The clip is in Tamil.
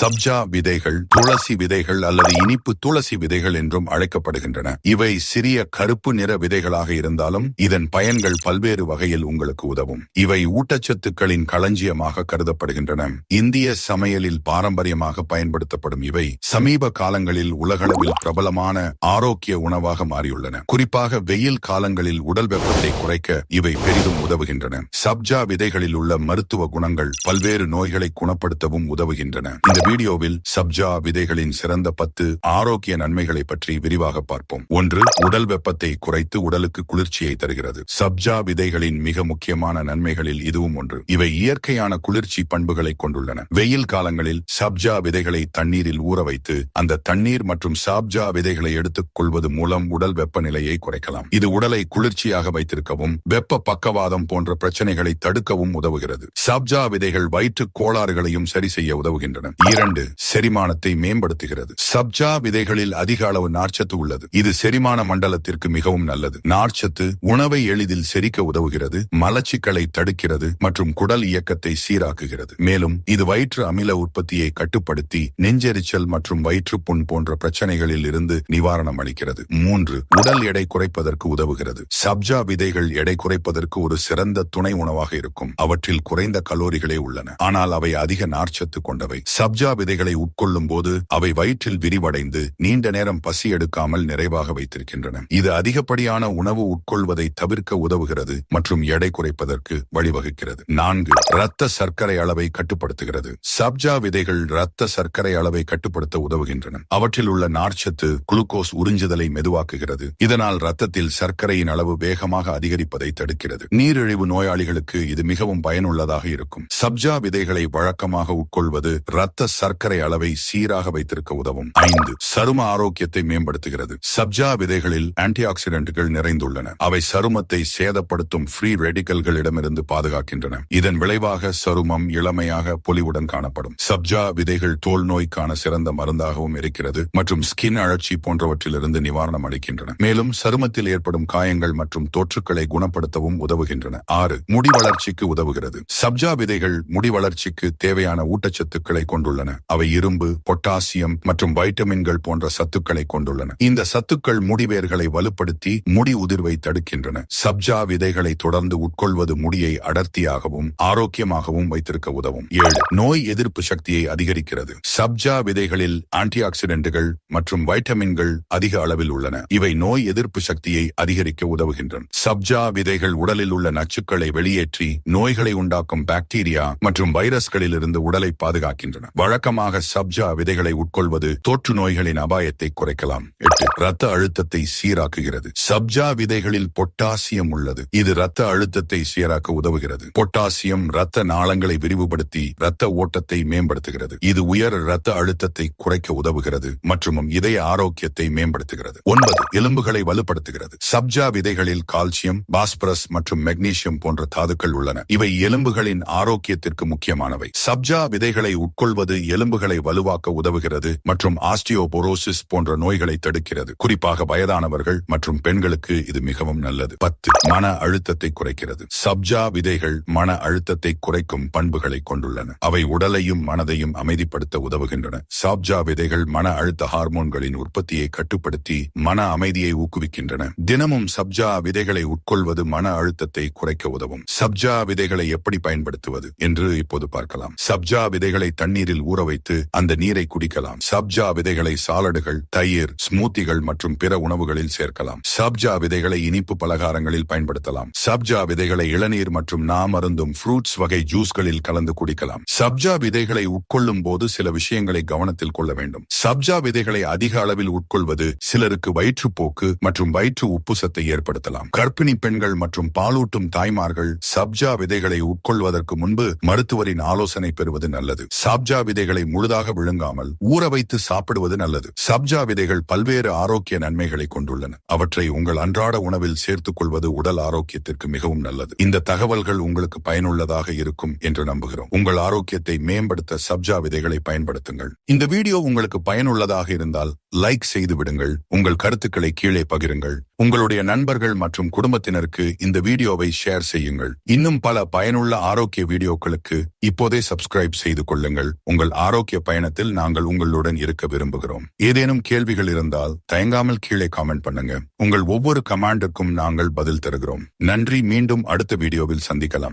சப்ஜா விதைகள் துளசி விதைகள் அல்லது இனிப்பு துளசி விதைகள் என்றும் அழைக்கப்படுகின்றன. இவை சிறிய கருப்பு நிற விதைகளாக இருந்தாலும் இதன் பயன்கள் பல்வேறு வகையில் உங்களுக்கு உதவும். இவை ஊட்டச்சத்துக்களின் களஞ்சியமாக கருதப்படுகின்றன. இந்திய சமையலில் பாரம்பரியமாக பயன்படுத்தப்படும் இவை சமீப காலங்களில் உலகளவில் பிரபலமான ஆரோக்கிய உணவாக மாறியுள்ளன. குறிப்பாக வெயில் காலங்களில் உடல் வெப்பத்தை குறைக்க இவை பெரிதும் உதவுகின்றன. சப்ஜா விதைகளில் உள்ள மருத்துவ குணங்கள் பல்வேறு நோய்களை குணப்படுத்தவும் உதவுகின்றன. இந்த வீடியோவில் சப்ஜா விதைகளின் சிறந்த பத்து ஆரோக்கிய நன்மைகளை பற்றி விரிவாக பார்ப்போம். ஒன்று உடல் வெப்பத்தை குறைத்து உடலுக்கு குளிர்ச்சியை தருகிறது. சப்ஜா விதைகளின் மிக முக்கியமான நன்மைகளில் இதுவும் ஒன்று. இவை இயற்கையான குளிர்ச்சி பண்புகளை கொண்டுள்ளன. வெயில் காலங்களில் சப்ஜா விதைகளை தண்ணீரில் ஊற வைத்து அந்த தண்ணீர் மற்றும் சாப்ஜா விதைகளை எடுத்துக் கொள்வது மூலம் உடல் வெப்பநிலையை குறைக்கலாம். இது உடலை குளிர்ச்சியாக வைத்திருக்கவும் வெப்ப பக்கவாதம் போன்ற பிரச்சனைகளை தடுக்கவும் உதவுகிறது. சாப்ஜா விதைகள் வயிற்று கோளாறுகளையும் சரி செய்ய உதவுகின்றன. இரண்டு செரிமானத்தை மேம்படுத்துகிறது. சப்ஜா விதைகளில் அதிக அளவு நார்ச்சத்து உள்ளது. இது செரிமான மண்டலத்திற்கு மிகவும் நல்லது. நார்ச்சத்து உணவை எளிதில் செரிக்க உதவுகிறது மலச்சிக்கலை தடுக்கிறது மற்றும் குடல் இயக்கத்தை சீராக்குகிறது. மேலும் இது வயிற்று அமில உற்பத்தியை கட்டுப்படுத்தி நெஞ்செரிச்சல் மற்றும் வயிற்றுப்புண் போன்ற பிரச்சனைகளில் இருந்து நிவாரணம் அளிக்கிறது. மூன்று உடல் எடை குறைப்பதற்கு உதவுகிறது. சப்ஜா விதைகள் எடை குறைப்பதற்கு ஒரு சிறந்த துணை உணவாக இருக்கும். அவற்றில் குறைந்த கலோரிகளே உள்ளன. ஆனால் அவை அதிக நார்ச்சத்து கொண்டவை. சப்ஜா விதைகளை உட்கொள்ளும் போது அவை வயிற்றில் விரிவடைந்து நீண்ட நேரம் பசி எடுக்காமல் நிறைவாக வைத்திருக்கின்றன. இது அதிகப்படியான உணவு உட்கொள்வதை தவிர்க்க உதவுகிறது மற்றும் எடை குறைப்பதற்கு வழிவகுக்கிறது. நான்கு இரத்த சர்க்கரை அளவை கட்டுப்படுத்துகிறது. சப்ஜா விதைகள் இரத்த சர்க்கரை அளவை கட்டுப்படுத்த உதவுகின்றன. அவற்றில் உள்ள நார்ச்சத்து குளுக்கோஸ் உறிஞ்சுதலை மெதுவாக்குகிறது. இதனால் ரத்தத்தில் சர்க்கரையின் அளவு வேகமாக அதிகரிப்பதை தடுக்கிறது. நீரிழிவு நோயாளிகளுக்கு இது மிகவும் பயனுள்ளதாக இருக்கும். சப்ஜா விதைகளை வழக்கமாக உட்கொள்வது இரத்த சர்க்கரை அளவை சீராக வைத்திருக்க உதவும். ஐந்து சரும ஆரோக்கியத்தை மேம்படுத்துகிறது. சப்ஜா விதைகளில் ஆன்டி ஆக்சிடென்ட்கள் நிறைந்துள்ளன. அவை சருமத்தை சேதப்படுத்தும் ஃப்ரீ ரெடிக்கல்களிடமிருந்து பாதுகாக்கின்றன. இதன் விளைவாக சருமம் இளமையாக பொலிவுடன் காணப்படும். சப்ஜா விதைகள் தோல் நோய்க்கான சிறந்த மருந்தாகவும் இருக்கிறது மற்றும் ஸ்கின் அழற்சி போன்றவற்றிலிருந்து நிவாரணம் அளிக்கின்றன. மேலும் சருமத்தில் ஏற்படும் காயங்கள் மற்றும் தொற்றுக்களை குணப்படுத்தவும் உதவுகின்றன. ஆறு முடி வளர்ச்சிக்கு உதவுகிறது. சப்ஜா விதைகள் முடி வளர்ச்சிக்கு தேவையான ஊட்டச்சத்துக்களை கொண்டுள்ளன. அவை இரும்பு பொட்டாசியம் மற்றும் வைட்டமின்கள் போன்ற சத்துக்களை கொண்டுள்ளன. இந்த சத்துக்கள் முடிவேர்களை வலுப்படுத்தி முடி உதிர்வை தடுக்கின்றன. சப்ஜா விதைகளை தொடர்ந்து உட்கொள்வது முடியை அடர்த்தியாகவும் ஆரோக்கியமாகவும் வைத்திருக்க உதவும். ஏழு நோய் எதிர்ப்பு சக்தியை அதிகரிக்கிறது. சப்ஜா விதைகளில் ஆன்டி ஆக்சிடென்ட்கள் மற்றும் வைட்டமின்கள் அதிக அளவில் உள்ளன. இவை நோய் எதிர்ப்பு சக்தியை அதிகரிக்க உதவுகின்றன. சப்ஜா விதைகள் உடலில் உள்ள நச்சுக்களை வெளியேற்றி நோய்களை உண்டாக்கும் பாக்டீரியா மற்றும் வைரஸ்களிலிருந்து உடலை பாதுகாக்கின்றன. வழக்கமாக சப்ஜா விதைகளை உட்கொள்வது தொற்று நோய்களின் அபாயத்தை குறைக்கலாம். எட்டு ரத்த அழுத்தத்தை சீராக்குகிறது. சப்ஜா விதைகளில் பொட்டாசியம் உள்ளது. இது ரத்த அழுத்தத்தை சீராக்க உதவுகிறது. பொட்டாசியம் ரத்த நாளங்களை விரிவுபடுத்தி ரத்த ஓட்டத்தை மேம்படுத்துகிறது. இது உயர் ரத்த அழுத்தத்தை குறைக்க உதவுகிறது மற்றும் இதய ஆரோக்கியத்தை மேம்படுத்துகிறது. ஒன்பது எலும்புகளை வலுப்படுத்துகிறது. சப்ஜா விதைகளில் கால்சியம் பாஸ்பரஸ் மற்றும் மெக்னீசியம் போன்ற தாதுக்கள் உள்ளன. இவை எலும்புகளின் ஆரோக்கியத்திற்கு முக்கியமானவை. சப்ஜா விதைகளை உட்கொள்வது எலும்புகளை வலுவாக்க உதவுகிறது மற்றும் ஆஸ்டியோபோரோசிஸ் போன்ற நோய்களை தடுக்கிறது. குறிப்பாக வயதானவர்கள் மற்றும் பெண்களுக்கு இது மிகவும் நல்லது. பத்து மன அழுத்தத்தை குறைக்கிறது. சப்ஜா விதைகள் மன அழுத்தத்தை குறைக்கும் பண்புகளை கொண்டுள்ளன. அவை உடலையும் மனதையும் அமைதிப்படுத்த உதவுகின்றன. சாப்ஜா விதைகள் மன அழுத்த ஹார்மோன்களின் உற்பத்தியை கட்டுப்படுத்தி மன அமைதியை ஊக்குவிக்கின்றன. தினமும் சப்ஜா விதைகளை உட்கொள்வது மன அழுத்தத்தை குறைக்க உதவும். சப்ஜா விதைகளை எப்படி பயன்படுத்துவது என்று இப்போது பார்க்கலாம். சப்ஜா விதைகளை தண்ணீரில் ஊற வைத்து அந்த நீரை குடிக்கலாம். சப்ஜா விதைகளை சாலடுகள் தயிர் ஸ்மூத்திகள் மற்றும் பிற உணவுகளில் சேர்க்கலாம். சப்ஜா விதைகளை இனிப்பு பலகாரங்களில் பயன்படுத்தலாம். சப்ஜா விதைகளை இளநீர் மற்றும் நாம் அருந்தும் ஃப்ரூட்ஸ் வகை ஜூஸ்களில் கலந்து குடிக்கலாம். சப்ஜா விதைகளை உட்கொள்ளும் போது சில விஷயங்களை கவனத்தில் கொள்ள வேண்டும். சப்ஜா விதைகளை அதிக அளவில் உட்கொள்வது சிலருக்கு வயிற்றுப்போக்கு மற்றும் வயிற்று உப்புசத்தை ஏற்படுத்தலாம். கர்ப்பிணி பெண்கள் மற்றும் பாலூட்டும் தாய்மார்கள் சப்ஜா விதைகளை உட்கொள்வதற்கு முன்பு மருத்துவரின் ஆலோசனை பெறுவது நல்லது. சப்ஜா விதை விதைகளை முழுதாக விழுங்காமல் ஊற வைத்து சாப்பிடுவது நல்லது. சப்ஜா விதைகள் பல்வேறு ஆரோக்கிய நன்மைகளை கொண்டுள்ளன. அவற்றை உங்கள் அன்றாட உணவில் சேர்த்துக் கொள்வது உடல் ஆரோக்கியத்திற்கு மிகவும் நல்லது. இந்த தகவல்கள் உங்களுக்கு பயனுள்ளதாக இருக்கும் என்று நம்புகிறோம். உங்கள் ஆரோக்கியத்தை மேம்படுத்த சப்ஜா விதைகளை பயன்படுத்துங்கள். இந்த வீடியோ உங்களுக்கு பயனுள்ளதாக இருந்தால் லைக் செய்து விடுங்கள். உங்கள் கருத்துக்களை கீழே பகிருங்கள். உங்களுடைய நண்பர்கள் மற்றும் குடும்பத்தினருக்கு இந்த வீடியோவை ஷேர் செய்யுங்கள். இன்னும் பல பயனுள்ள ஆரோக்கிய வீடியோக்களுக்கு இப்போதே சப்ஸ்கிரைப் செய்து கொள்ளுங்கள். உங்கள் ஆரோக்கிய பயணத்தில் நாங்கள் உங்களுடன் இருக்க விரும்புகிறோம். ஏதேனும் கேள்விகள் இருந்தால் தயங்காமல் கீழே காமெண்ட் பண்ணுங்க. உங்கள் ஒவ்வொரு கமாண்டுக்கும் நாங்கள் பதில் தருகிறோம். நன்றி. மீண்டும் அடுத்த வீடியோவில் சந்திக்கலாம்.